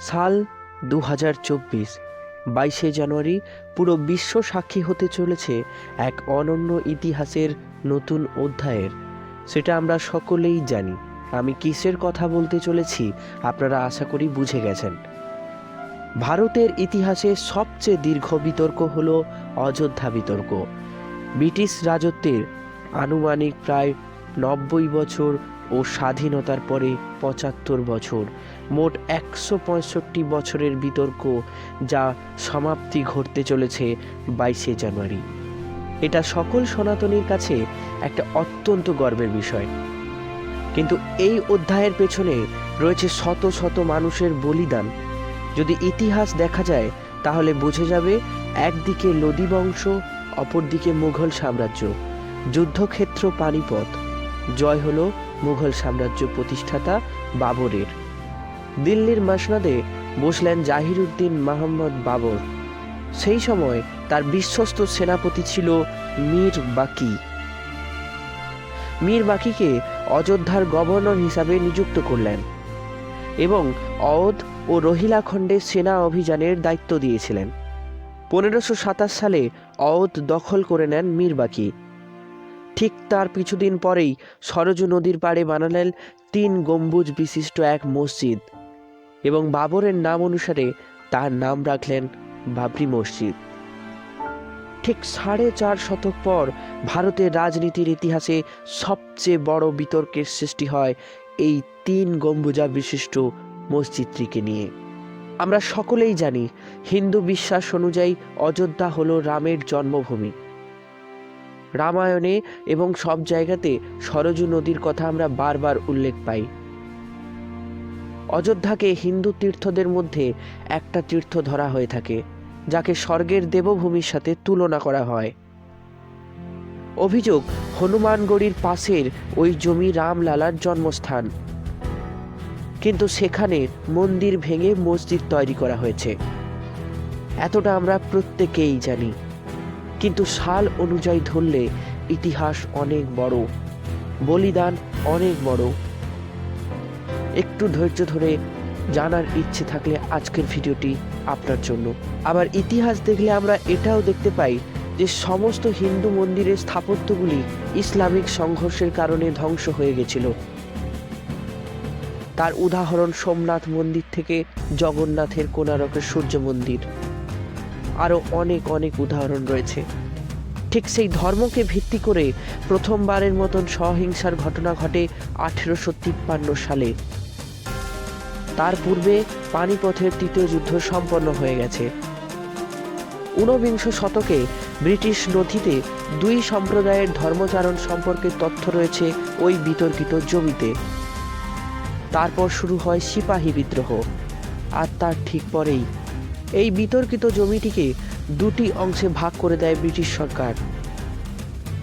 সাল দু হাজার চব্বিশ, বাইশে জানুয়ারি পুরো বিশ্ব সাক্ষী হতে চলেছে এক অনন্য ইতিহাসের নতুন অধ্যায়ের। সেটা আমরা সকলেই জানি। আমি কিসের কথা বলতে চলেছি আপনারা আশা করি বুঝে গেছেন। ভারতের ইতিহাসে সবচেয়ে দীর্ঘ বিতর্ক হল অযোধ্যা বিতর্ক। ব্রিটিশ রাজত্বের আনুমানিক প্রায় নব্বই বছর ও স্বাধীনতার পরে পঁচাত্তর বছর। মোট একশো পঁয়ষট্টি বছরের বিতর্ক যা সমাপ্তি ঘটতে চলেছে বাইশে জানুয়ারি। এটা সকল সনাতনীর কাছে একটা অত্যন্ত গর্বের বিষয়। কিন্তু এই অধ্যায়ের পেছনে রয়েছে শত শত মানুষের বলিদান। যদি ইতিহাস দেখা যায়, তাহলে বোঝা যাবে একদিকে লোদি বংশ, অপরদিকে মুঘল সাম্রাজ্য। যুদ্ধক্ষেত্র পানিপথ। জয় হলো মুঘল সাম্রাজ্য প্রতিষ্ঠাতা বাবরের। দিল্লির মসনদে বসলেন জাহিরুদ্দিন মাহমদ বাবর। সেই সময় তার বিশ্বস্ত সেনাপতি ছিল মীর বাকি। মীর বাকিকে অযোধ্যার গভর্নর হিসাবে নিযুক্ত করলেন এবং অওধ ও রোহিলা খণ্ডে সেনা অভিযানের দায়িত্ব দিয়েছিলেন। পনেরোশো সাতাশ সালে অওধ দখল করে নেন মীরবাকি ঠিক তার কিছুদিন পরেই সরজু নদীর পাড়ে বানালেন তিন গম্বুজ বিশিষ্ট এক মসজিদ এবং বাবরের নাম অনুসারে তার নাম রাখলেন বাবরি মসজিদ। ঠিক সাড়ে চার শতক পর ভারতের রাজনীতির ইতিহাসে সবচেয়ে বড় বিতর্কের সৃষ্টি হয় এই তিন গম্বুজা বিশিষ্ট মসজিদটিকে নিয়ে। আমরা সকলেই জানি হিন্দু বিশ্বাস অনুযায়ী অযোধ্যা হলো রামের জন্মভূমি। রামায়ণে এবং সব জায়গাতে সরজু নদীর কথা আমরা বারবার উল্লেখ পাই। অযোধ্যাকে হিন্দু তীর্থদের মধ্যে একটা তীর্থ ধরা হয়ে থাকে, যাকে স্বর্গের দেবভূমির সাথে তুলনা করা হয়। অভিযোগ, হনুমানগড়ির পাশের ওই জমি রামলালার জন্মস্থান। কিন্তু সেখানে মন্দির ভেঙে মসজিদ তৈরি করা হয়েছে। এতটা আমরা প্রত্যেকেই জানি। কিন্তু সাল অনুযায়ী ধরলে ইতিহাস অনেক বড়, বলিদান অনেক বড়। একটু ধৈর্য ধরে জানার ইচ্ছে থাকলে আজকের ভিডিওটি আপনার জন্য। আবার ইতিহাস দেখলে আমরা এটাও দেখতে পাই যে সমস্ত হিন্দু মন্দিরের স্থাপত্যগুলি ইসলামিক সংঘর্ষের কারণে ধ্বংস হয়ে গেছিল। তার উদাহরণ সোমনাথ মন্দির থেকে জগন্নাথের কোনারকের সূর্য মন্দির। আরও অনেক অনেক উদাহরণ রয়েছে। ঠিক সেই ধর্মকে ভিত্তি করে প্রথমবারের মতন সহিংসার ঘটনা ঘটে আঠেরোশো তিপ্পান্ন সালে। তার পূর্বে পানিপথের তৃতীয় যুদ্ধ সম্পন্ন হয়ে গেছে। ঊনবিংশ শতকে ব্রিটিশ নথিতে দুই সম্প্রদায়ের ধর্মচারণ সম্পর্কে তথ্য রয়েছে ওই বিতর্কিত জমিতে। তারপর শুরু হয় সিপাহী বিদ্রোহ, আর তার ঠিক পরেই এই বিতর্কিত জমিটিকে দুটি অংশে ভাগ করে দেয় ব্রিটিশ সরকার।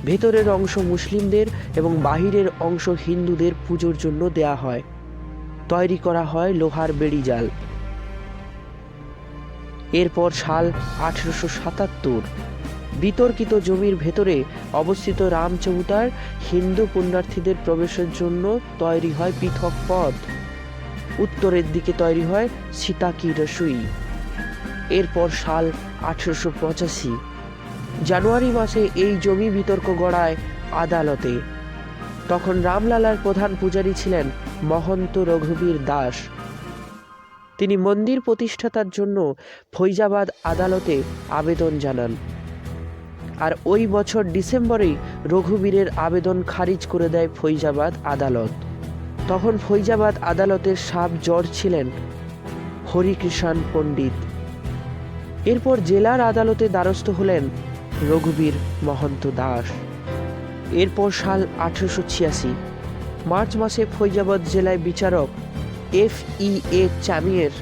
ভেতরের অংশ মুসলিমদের এবং বাহিরের অংশ হিন্দুদের পুজোর জন্য দেয়া হয়। তৈরি করা হয় লোহার বেড়িজাল এরপর সাল আঠেরোশো সাতাত্তর, বিতর্কিত জমির ভেতরে অবস্থিত রামচৌতার হিন্দু পুণ্যার্থীদের প্রবেশের জন্য তৈরি হয় পৃথক পথ। উত্তরের দিকে তৈরি হয় সীতাকি রসুই এরপর সাল আঠেরোশো পঁচাশি। জানুয়ারি মাসে এই জমি বিতর্ক গড়ায় আদালতে। তখন রামলালার প্রধান পূজারী ছিলেন মহন্ত রঘুবীর দাস। তিনি মন্দির প্রতিষ্ঠাতার জন্য ফৈজাবাদ আদালতে আবেদন জানান। আর ওই বছর ডিসেম্বরেই রঘুবীরের আবেদন খারিজ করে দেয় ফৈজাবাদ আদালত। তখন ফৈজাবাদ আদালতের সাব জজ ছিলেন হরিকৃষ্ণ পণ্ডিত। এরপর জেলার আদালতে দ্বারস্থ হলেন রঘুবীর মহন্ত দাস। এরপর সাল আঠেরোশো ছিয়াশি, মার্চ মাসে ফৈজাবাদ জেলায় বিচারক এফ ই এ চামিয়ের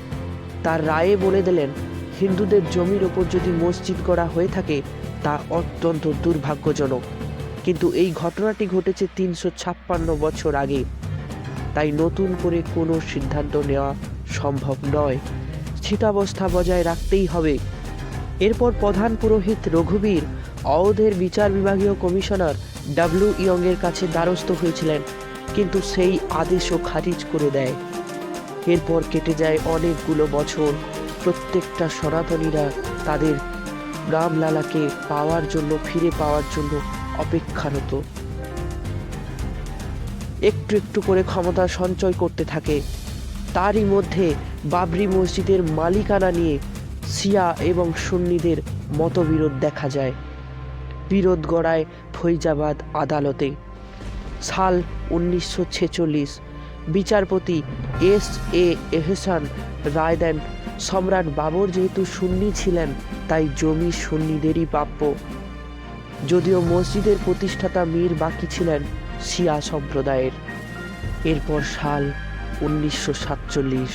তার রায়ে বলে দিলেন, হিন্দুদের জমির ওপর যদি মসজিদ করা হয়ে থাকে, তা অত্যন্ত দুর্ভাগ্যজনক। কিন্তু এই ঘটনাটি ঘটেছে তিনশো ছাপ্পান্ন বছর আগে। তাই নতুন করে কোনো সিদ্ধান্ত নেওয়া সম্ভব নয়। স্থিতাবস্থা বজায় রাখতেই হবে। এরপর প্রধান পুরোহিত রঘুবীর অওধের বিচার বিভাগীয় কমিশনার ডাব্লিউ ইয়ংয়ের কাছে দ্বারস্থ হয়েছিলেন, কিন্তু সেই আদেশও খারিজ করে দেয়। এরপর কেটে যায় অনেকগুলো বছর। প্রত্যেকটা সনাতনীরা তাদের রামলালাকে পাওয়ার জন্য, ফিরে পাওয়ার জন্য অপেক্ষারত। একটু একটু করে ক্ষমতা সঞ্চয় করতে থাকে। তারই মধ্যে বাবরি মসজিদের মালিকানা নিয়ে শিয়া এবং সুন্নিদের মতবিরোধ দেখা যায়। বিরোধ গড়ায় ফৈজাবাদ আদালতে। সাল উনিশশো ছেচল্লিশ, বিচারপতি এস এ এহসান রায় দেন, সম্রাট বাবর যেহেতু সুন্নি ছিলেন, তাই জমি সুন্নিদেরই প্রাপ্য। যদিও মসজিদের প্রতিষ্ঠাতা মীর বাকি ছিলেন শিয়া সম্প্রদায়ের। এরপর সাল উনিশশো সাতচল্লিশ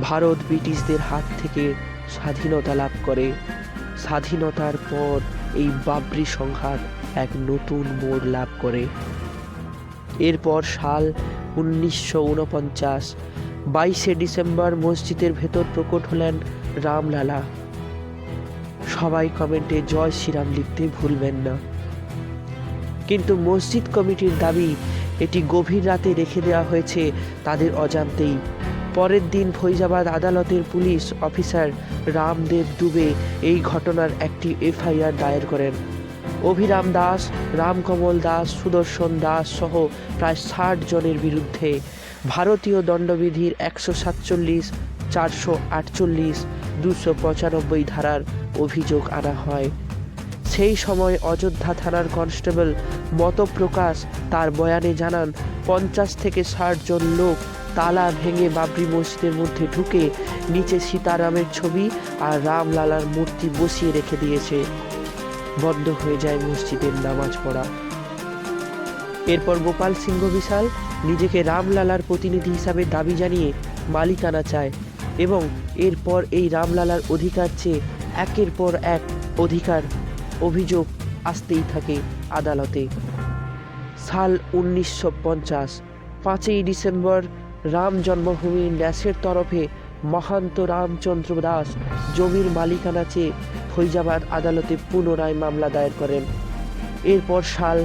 ভারত ব্রিটিশদের হাত থেকে স্বাধীনতা লাভ করে। স্বাধীনতার পর এই বাবরি সংঘাত এক নতুন মোড় লাভ করে। এরপর সাল উনিশশো উনপঞ্চাশ বাইশে ডিসেম্বর মসজিদের ভেতর প্রকট হলেন রামলালা। সবাই কমেন্টে জয় শ্রীরাম লিখতে ভুলবেন না। কিন্তু মসজিদ কমিটির দাবি, এটি গভীর রাতে রেখে দেওয়া হয়েছে তাদের অজান্তেই। পরের দিন ফৈজাবাদ আদালতের পুলিশ অফিসার রামদেব দুবে এই ঘটনার একটি এফআইআর দায়ের করেন। অভিরাম দাস, রামকমল দাস, সুদর্শন দাস সহ প্রায় ষাট জনের বিরুদ্ধে ভারতীয় দণ্ডবিধির একশো সাতচল্লিশ, চারশো আটচল্লিশ, দুশো পঁচানব্বই ধারার অভিযোগ আনা হয়। সেই সময় অযোধ্যা থানার কনস্টেবল মতপ্রকাশ তার বয়ানে জানান, পঞ্চাশ থেকে ষাট জন লোক তালা ভেঙে বাবরি মসজিদের মধ্যে ঢুকে নিচে সীতারামের ছবি আর রামলালার মূর্তি বসিয়ে রেখে দিয়েছে। বন্ধ হয়ে যায় মসজিদের নামাজ পড়া। এরপর গোপাল সিংহ বিশাল নিজেকে রামলালার প্রতিনিধি হিসাবে দাবি জানিয়ে মালিকানা চায় এবং এরপর এই রামলালার অধিকার চেয়ে একের পর এক অধিকার অভিযোগ আসতেই থাকে আদালতে। সাল উনিশশো পঞ্চাশ, পাঁচই ডিসেম্বর রাম জন্মভূমি ন্যাসের তরফে মহান্ত রামচন্দ্র দাস জমির মালিকানা চেয়ে ফৈজাবাদ আদালতে পুনরায় মামলা দায়ের করেন। এরপর সাল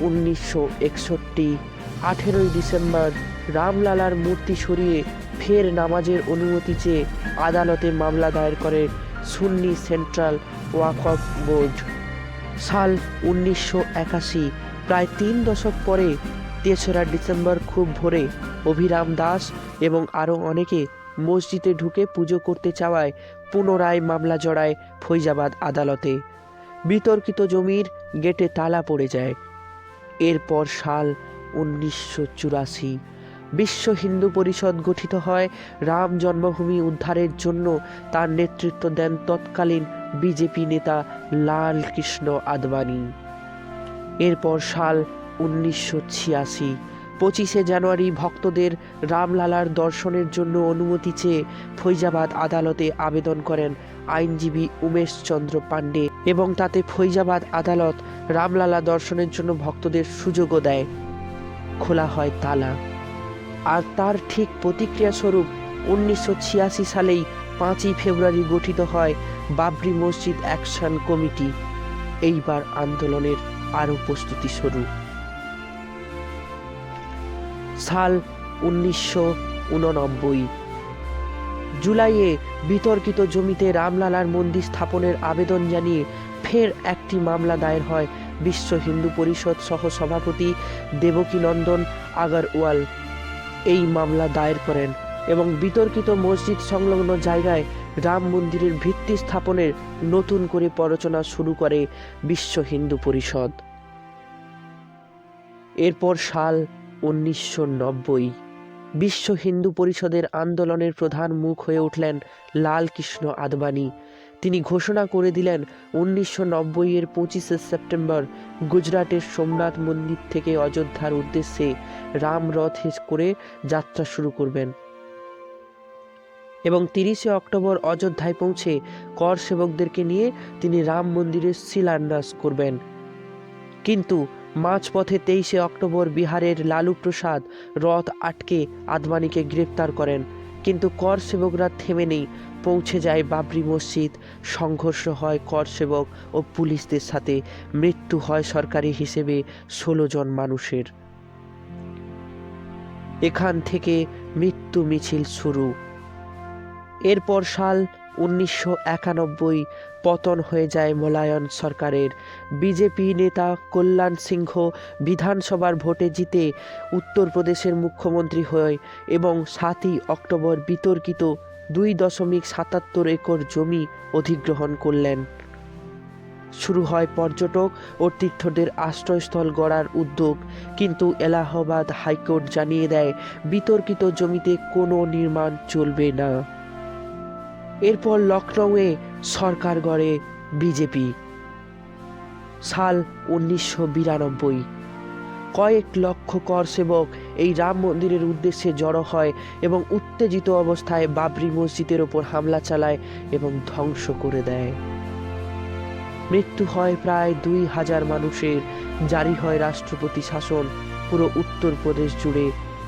উনিশশো একষট্টি, আঠেরোই ডিসেম্বর রামলালার মূর্তি সরিয়ে ফের নামাজের অনুমতি চেয়ে আদালতে মামলা দায়ের করে সুন্নি সেন্ট্রাল ওয়াকফ বোর্ড। সাল উনিশশো একাশি, প্রায় তিন দশক পরে তেসরা ডিসেম্বর খুব ভোরে অভিরাম দাস এবং আরও অনেকে মসজিদে ঢুকে পুজো করতে চাওয়ায় পুনরায় মামলা জড়ায় ফৈজাবাদ আদালতে। বিতর্কিত জমির গেটে তালা পড়ে যায়। এরপর সাল উনিশশো চুরাশি। বিশ্ব হিন্দু পরিষদ গঠিত হয় রাম জন্মভূমি উদ্ধারের জন্য। তার নেতৃত্ব দেন তৎকালীন বিজেপি নেতা লাল কৃষ্ণ আদবানি। এরপর সাল উনিশশো ছিয়াশি। পঁচিশে জানুয়ারি ভক্তদের রামলালার দর্শনের জন্য অনুমতি চেয়ে ফৈজাবাদ আদালতে আবেদন করেন আইনজীবী উমেশ চন্দ্র পাণ্ডে এবং তাতে ফৈজাবাদ আদালত রামলালা দর্শনের জন্য ভক্তদের সুযোগও দেয়। খোলা হয় তালা। আর তার ঠিক প্রতিক্রিয়া স্বরূপ উনিশশো ছিয়াশি সালেই পাঁচই ফেব্রুয়ারি গঠিত হয় বাবরি মসজিদ অ্যাকশন কমিটি। এইবার আন্দোলনের আরও প্রস্তুতি শুরু সাল উনিশশো উননব্বই। জুলাইয়ে বিতর্কিত জমিতে রামলালার মন্দির স্থাপনের আবেদন জানিয়ে ফের একটি মামলা দায়ের হয় বিশ্ব হিন্দু পরিষদ সহ সভাপতি দেবকীনন্দন আগারওয়াল। এই মামলা দায়ের করেন এবং বিতর্কিত মসজিদ সংলগ্ন জায়গায় রাম মন্দিরের ভিত্তি স্থাপনের নতুন করে পরচনা শুরু করে বিশ্ব হিন্দু পরিষদ। এরপর সাল উনিশশো নব্বই। বিশ্ব হিন্দু পরিষদের আন্দোলনের প্রধান মুখ হয়ে উঠলেন লাল কৃষ্ণ আদবানি। তিনি ঘোষণা করে দিলেন, উনিশশো নব্বই এর পঁচিশে সেপ্টেম্বর গুজরাটের সোমনাথ মন্দির থেকে অযোধ্যার উদ্দেশ্যে রামরথ করে যাত্রা শুরু করবেন। এবং তিরিশে অক্টোবর অযোধ্যায় পৌঁছে কর সেবকদেরকে নিয়ে তিনি রাম মন্দিরের শিলান্যাস করবেন। কিন্তু মাঝপথে তেইশে অক্টোবর বিহারের লালু প্রসাদ রথ আটকে আদবানিকে গ্রেপ্তার করেন। কিন্তু কর সেবকরা থেমে নেই। পৌঁছে যায় বাবরি মসজিদ। সংঘর্ষ হয় কর সেবক ও পুলিশদের সাথে। মৃত্যু হয় সরকারি হিসেবে ষোলো জন মানুষের। এখান থেকে মৃত্যু মিছিল শুরু। এরপর সাল উনিশশো একানব্বই পতন হয়ে যায় মোলায়ন সরকারের। বিজেপি নেতা কল্যাণ সিংহ বিধানসভার ভোটে জিতে উত্তরপ্রদেশের মুখ্যমন্ত্রী হয় এবং সাতই অক্টোবর বিতর্কিত দুই দশমিক সাতাত্তর একর জমি অধিগ্রহণ করলেন। শুরু হয় পর্যটক ও তীর্থদের আশ্রয়স্থল গড়ার উদ্যোগ, কিন্তু এলাহাবাদ হাইকোর্ট জানিয়ে দেয়, বিতর্কিত জমিতে কোনো নির্মাণ চলবে না। এরপর লখনৌয়ে সরকার গড়ে বিজেপি। সাল উনিশশো বিরানব্বই। কয়েক লক্ষ কর সেবক এই রাম মন্দিরের উদ্দেশ্যে জড়ো হয় এবং উত্তেজিত অবস্থায় বাবরি মসজিদের ওপর হামলা চালায় এবং ধ্বংস করে দেয়। মৃত্যু হয় প্রায় দুই হাজার মানুষের। জারি হয় রাষ্ট্রপতি শাসন। পুরো উত্তরপ্রদেশ জুড়ে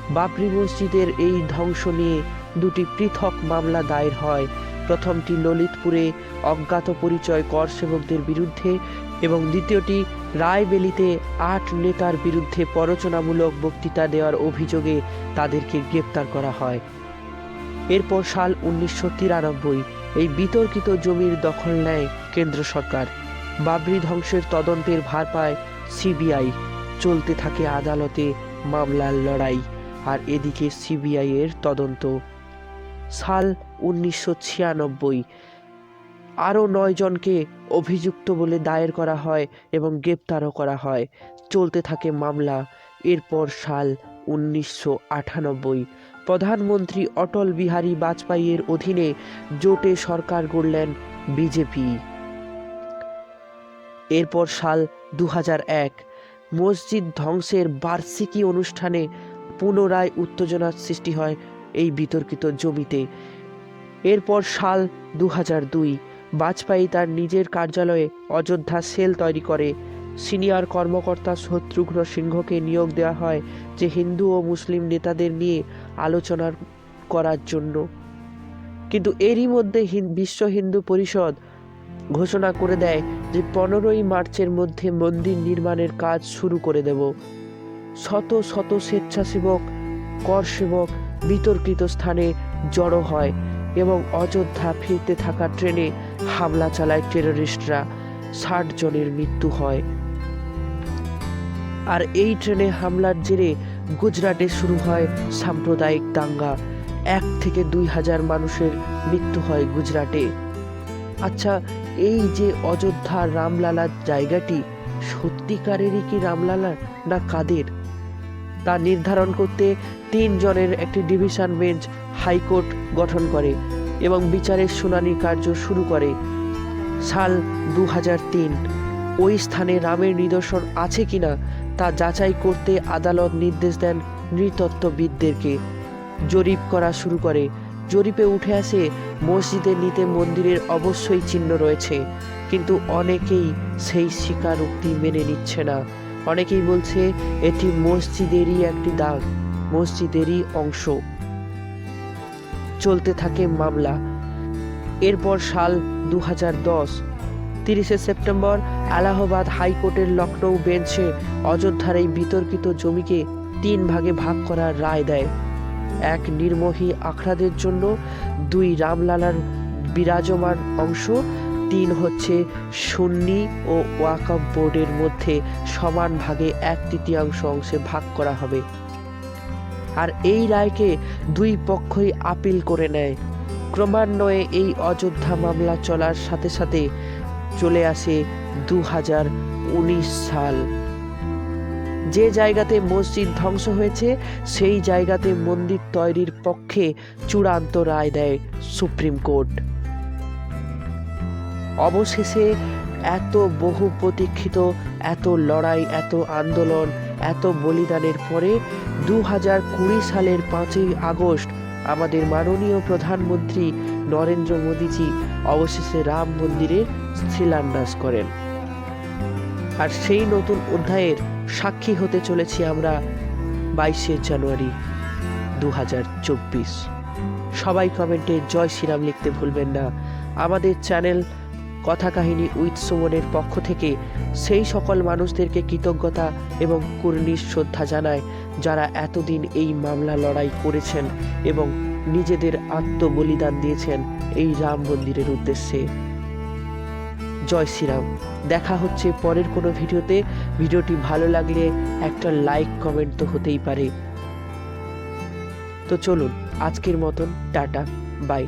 বাবরি মসজিদের এই ধ্বংস নিয়ে দুটি পৃথক মামলা দায়ের হয়। প্রথমটি ললিতপুরে অজ্ঞাত পরিচয় কর সেবকদের বিরুদ্ধে এবং দ্বিতীয়টি রায়বেলিতে আট নেতার বিরুদ্ধে প্ররোচনামূলক বক্তৃতা দেওয়ার অভিযোগে তাদেরকে গ্রেপ্তার করা হয়। এরপর সাল উনিশশো তিরানব্বই এই বিতর্কিত জমির দখল নেয় কেন্দ্র সরকার। বাবরি ধ্বংসের তদন্তের ভার পায় সিবিআই। চলতে থাকে আদালতে মামলার লড়াই। আর এদিকে সিবিআই এর তদন্ত। সাল উনিশশো ছিয়ানব্বই। আরও নয়জনকে অভিযুক্ত বলে দায়ের করা হয় এবং গ্রেপ্তারও করা হয়। চলতে থাকে মামলা। এরপর সাল উনিশশো আটানব্বই। প্রধানমন্ত্রী অটল বিহারী বাজপেয়ীর অধীনে জোটে সরকার গড়লেন বিজেপি। এরপর সাল দু এক। মসজিদ ধ্বংসের বার্ষিকী অনুষ্ঠানে পুনরায় উত্তেজনার সৃষ্টি হয় এই বিতর্কিত জমিতে। এরপর সাল দু হাজার দুই, বাজপেয়ী তার নিজের কার্যালয়ে অযোধ্যা সেল তৈরি করে। সিনিয়র কর্মকর্তা শত্রুঘ্ন সিংহকে নিয়োগ দেওয়া হয় যে হিন্দু ও মুসলিম নেতাদের নিয়ে আলোচনা করার জন্য। কিন্তু এরই মধ্যে বিশ্ব হিন্দু পরিষদ ঘোষণা করে দেয় যে পনেরোই মার্চের মধ্যে মন্দির নির্মাণের কাজ শুরু করে দেব। শত শত স্বেচ্ছাসেবক কর সেবক বিতর্কিত স্থানে জড়ো হয় এবং অযোধ্যা ফিরতে থাকা ট্রেনে হামলা চালায় টেররিস্টরা ষাট জনের মৃত্যু হয়। আর এই ট্রেনে হামলার জেরে গুজরাটে শুরু হয় সাম্প্রদায়িক দাঙ্গা। এক থেকে দুই হাজার মানুষের মৃত্যু হয় গুজরাটে। আচ্ছা এই যে অযোধ্যা রামলালার জায়গাটি, সত্যিকারেরই কি রামলালা না কাদের? তা নির্ধারণ করতে তিন জনের একটি ডিভিশন বেঞ্চ হাইকোর্ট গঠন করে এবং বিচারের শুনানি কার্য শুরু করে। সাল দু ওই স্থানে রামের নিদর্শন আছে কিনা তা যাচাই করতে আদালত নির্দেশ দেন নৃতত্ত্ববিদদেরকে। জরিপ করা শুরু করে। জরিপে উঠে আসে মসজিদের নিতে মন্দিরের অবশ্যই চিহ্ন রয়েছে, কিন্তু অনেকেই সেই স্বীকারোক্তি মেনে নিচ্ছে না। অনেকেই বলছে এটি মসজিদেরই একটি দাগ মসজিদেরই অংশ। চলতে থাকে মামলা। এরপর সাল দু দশ, তিরিশে সেপ্টেম্বর এলাহাবাদ হাইকোর্টের লখনৌ বেঞ্চে অযোধ্যার এই বিতর্কিত জমিকে তিন ভাগে ভাগ করার রায় দেয়। এক, নির্মোহী আখড়াদের জন্য, দুই, রামলালার বিরাজমান অংশ তিন হচ্ছে সুন্নি ও ওয়াকফ বোর্ডের মধ্যে সমান ভাগে এক তৃতীয়াংশ অংশে ভাগ করা হবে। আর এই রায়কে দুই পক্ষই আপিল করে নেয়। ক্রমান্বয়ে এই অযোধ্যা মামলা চলার সাথে সাথে চলে আসে দু হাজার উনিশ সাল। যে জায়গাতে মসজিদ ধ্বংস হয়েছে, সেই জায়গাতে মন্দির তৈরির পক্ষে চূড়ান্ত রায় দেয় সুপ্রিম কোর্ট। অবশেষে এত বহু প্রতীক্ষিত এত লড়াই, এত আন্দোলন, এত বলিদানের পরে দু হাজার কুড়ি সালের পাঁচই আগস্ট আমাদের মাননীয় প্রধানমন্ত্রী নরেন্দ্র মোদীজি অবশেষে রাম মন্দিরের শিলান্যাস করেন। আর সেই নতুন অধ্যায়ের সাক্ষী হতে চলেছি আমরা বাইশে জানুয়ারি দু হাজার চব্বিশ। সবাই কমেন্টে জয় শ্রীরাম লিখতে ভুলবেন না। আমাদের চ্যানেল কথা কাহিনী উইথ সুমনের পক্ষ থেকে সেই সকল মানুষদেরকে কৃতজ্ঞতা এবং কুর্নিশ শ্রদ্ধা জানায় যারা এতদিন এই মামলা লড়াই করেছেন এবং নিজেদের আত্মবলিদান দিয়েছেন এই রাম মন্দিরের উদ্দেশ্যে। জয় শ্রীরাম। দেখা হচ্ছে পরের কোনো ভিডিওতে। ভিডিওটি ভালো লাগলে একটা লাইক, কমেন্ট তো হতেই পারে। তো চলুন, আজকের মতন, টাটা, বাই।